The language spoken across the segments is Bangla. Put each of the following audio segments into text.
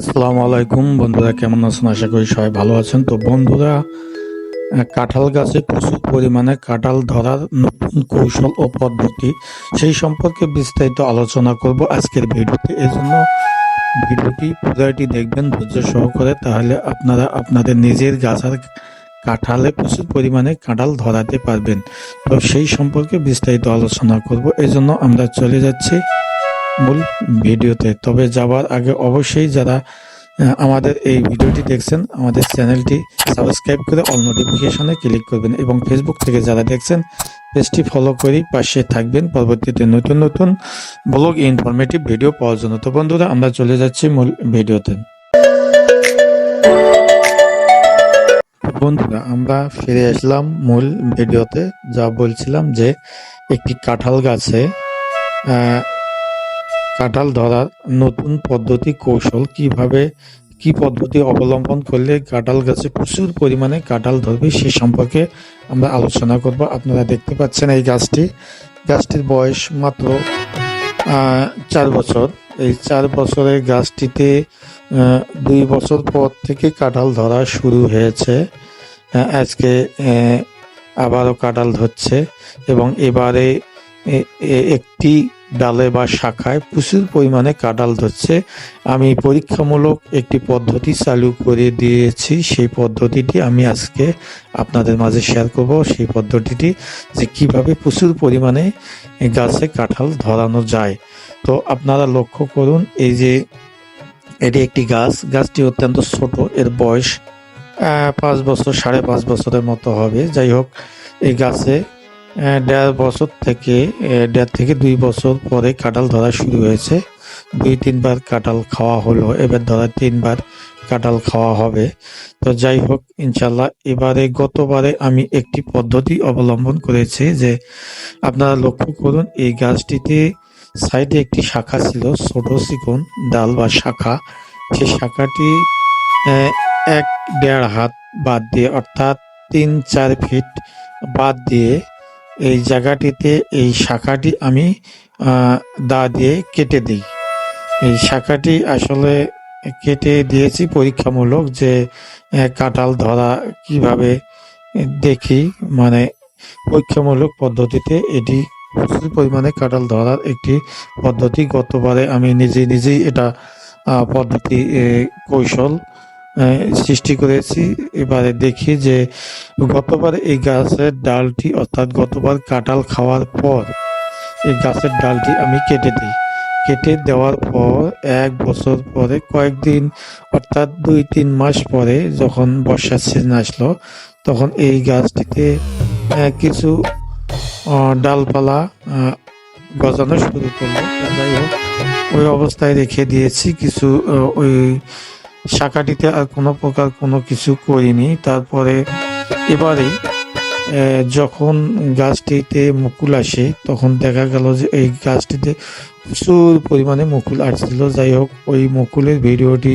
আসসালামু আলাইকুম। বন্ধুরা, কেমন আছেন? আশা করি সবাই ভালো আছেন। তো বন্ধুরা কাঁঠাল গাছে প্রচুর পরিমাণে কাঁঠাল ধরার নতুন কৌশল ও পদ্ধতি, সেই সম্পর্কে বিস্তারিত আলোচনা করব আজকের ভিডিওতে। এজন্য ভিডিওটি পুরোটি দেখবেন ধৈর্য সহকারে, তাহলে আপনারা আপনাদের নিজের গাছের কাঁঠালে প্রচুর পরিমাণে কাঁঠাল ধরাতে পারবেন। তো সেই সম্পর্কে বিস্তারিত আলোচনা করব। এজন্য আমরা চলে যাচ্ছি মূল ভিডিওতে। তবে যাওয়ার আগে অবশ্যই যারা আমাদের এই ভিডিওটি দেখছেন, আমাদের চ্যানেলটি সাবস্ক্রাইব করে অল নোটিফিকেশনে ক্লিক করবেন এবং ফেসবুক থেকে যারা দেখছেন, পেজটি ফলো করে পাশে থাকবেন। পরবর্তীতে নতুন নতুন ব্লগ ইনফরমেটিভ ভিডিও পাওয়ার জন্য। তো বন্ধুরা, আমরা চলে যাচ্ছি মূল ভিডিওতে। বন্ধুরা, আমরা ফিরে আসলাম মূল ভিডিওতে। যা বলছিলাম যে, একটি কাঁঠাল গাছে কাঁঠাল ধরার নতুন পদ্ধতি কৌশল কীভাবে, কি পদ্ধতি অবলম্বন করলে কাঁঠাল গাছে প্রচুর পরিমাণে কাঁঠাল ধরবে সে সম্পর্কে আমরা আলোচনা করব। আপনারা দেখতে পাচ্ছেন এই গাছটি। গাছটির বয়স মাত্র চার বছর। এই চার বছরের গাছটিতে দুই বছর পর থেকে কাঁঠাল ধরা শুরু হয়েছে। আজকে আবারও কাঁঠাল ধরছে এবং এবারে একটি ডালে বা শাখায় প্রচুর পরিমাণে কাঁঠাল ধরছে। আমি পরীক্ষামূলক একটি পদ্ধতি চালু করে দিয়েছি। সেই পদ্ধতিটি আমি আজকে আপনাদের মাঝে শেয়ার করব। সেই পদ্ধতিটি যে কীভাবে প্রচুর পরিমাণে গাছে কাঁঠাল ধরানো যায়। তো আপনারা লক্ষ্য করুন, এই যে এটি একটি গাছ। গাছটি অত্যন্ত ছোট, এর বয়স পাঁচ বছর, সাড়ে পাঁচ বছরের মতো হবে। যাই হোক, এই গাছে দেড় বছর থেকে দেড় থেকে দুই বছর পরে কাঁঠাল ধরা শুরু হয়েছে। দুই, তিনবার কাঁঠাল খাওয়া হলো, এবার ধরা তিনবার কাঁঠাল খাওয়া হবে। তো যাই হোক ইনশাল্লাহ এবারে গতবারে আমি একটি পদ্ধতি অবলম্বন করেছি যে আপনারা লক্ষ্য করুন, এই গাছটিতে সাইডে একটি শাখা ছিল, ছোট চিকন ডাল বা শাখা। সেই শাখাটি এক, দেড় হাত বাদ দিয়ে, অর্থাৎ তিন, চার ফিট বাদ দিয়ে এই জায়গাটিতে এই শাখাটি আমি দা দিয়ে কেটে দিই। এই শাখাটি আসলে কেটে দিয়েছি পরীক্ষামূলক যে কাঁঠাল ধরা কীভাবে দেখি মানে পরীক্ষামূলক পদ্ধতিতে এটি প্রচুর পরিমাণে কাঁঠাল ধরার একটি পদ্ধতি। গতবারে আমি নিজে নিজেই এটা পদ্ধতি কৌশল সৃষ্টি করেছি। এবারে দেখি যে গতবার এই গাছের ডালটি, অর্থাৎ গতবার কাঁঠাল খাওয়ার পর এই গাছের ডালটি আমি কেটে দিই। কেটে দেওয়ার পর এক বছর পরে, কয়েকদিন, অর্থাৎ দুই তিন মাস পরে যখন বর্ষার সিজন আসলো, তখন এই গাছটিতে কিছু ডালপালা গজানো শুরু করল। যাই হোক, ওই অবস্থায় রেখে দিয়েছি। কিছু ওই শাখাটিতে আর কোনো প্রকার কোনো কিছু করিনি। তারপরে এবারে যখন গাছটিতে মুকুল আসে, তখন দেখা গেল যে এই গাছটিতে প্রচুর পরিমাণে মুকুল আসছিল। যাই হোক, ওই মুকুলের ভিডিওটি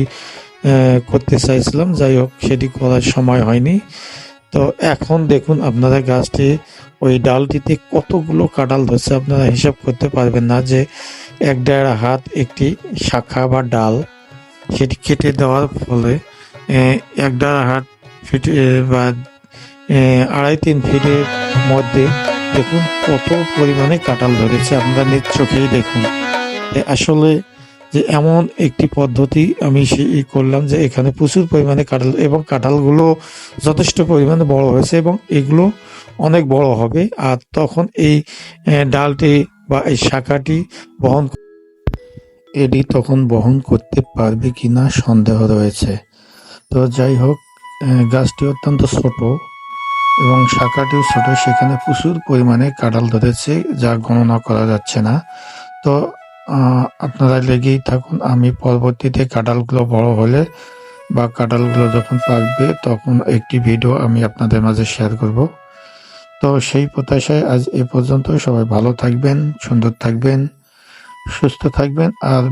করতে চাইছিলাম। যাই হোক, সেটি করার সময় হয়নি। তো এখন দেখুন আপনারা গাছটি, ওই ডালটিতে কতগুলো কাঁঠাল ধরছে, আপনারা হিসাব করতে পারবেন না যে এক দেড় হাত একটি শাখা বা ডাল। সেটি কেটে দেওয়ার ফলে এক দেড় হাত ফিট, বা আড়াই, তিন ফিটের মধ্যে দেখুন কত পরিমাণে কাঁঠাল ধরেছে। আপনারা নিজ চোখেই দেখুন। আসলে যে এমন একটি পদ্ধতি আমি করলাম যে এখানে প্রচুর পরিমাণে কাঁঠাল, এবং কাঁঠালগুলো যথেষ্ট পরিমাণে বড় হয়েছে, এবং এগুলো অনেক বড় হবে। আর তখন এই ডালটি বা এই শাখাটি বহন এটি তখন বহন করতে পারবে কিনা সন্দেহ রয়েছে। তো যাই হোক গাছটি অত্যন্ত ছোট এবং শাখাটিও ছোট, সেখানে প্রচুর পরিমাণে কাঁঠাল ধরেছে, যা গণনা করা যাচ্ছে না। তো আপনারা লেগেই থাকুন, আমি পরবর্তীতে কাঁঠালগুলো বড় হলে বা কাঁঠালগুলো যখন পাকবে, তখন একটি ভিডিও আমি আপনাদের মাঝে শেয়ার করব। তো সেই প্রত্যাশায় আজ এ পর্যন্ত সবাই ভালো থাকবেন, সুন্দর থাকবেন। সুস্থ থাকবেন আর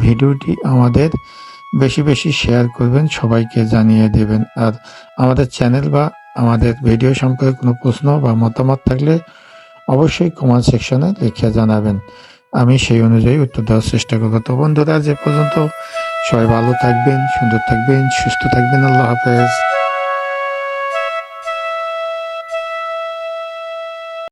ভিডিওটি আমাদের বেশি বেশি শেয়ার করবেন, সবাইকে জানিয়ে দেবেন। আর আমাদের চ্যানেল বা আমাদের ভিডিও সম্পর্কে কোনো প্রশ্ন বা মতামত থাকলে অবশ্যই কমেন্ট সেকশনে লিখে জানাবেন। আমি সেই অনুযায়ী উত্তর দেওয়ার চেষ্টা করব। তো বন্ধুরা যে পর্যন্ত সবাই ভালো থাকবেন, সুন্দর থাকবেন, সুস্থ থাকবেন। আল্লাহ হাফেজ।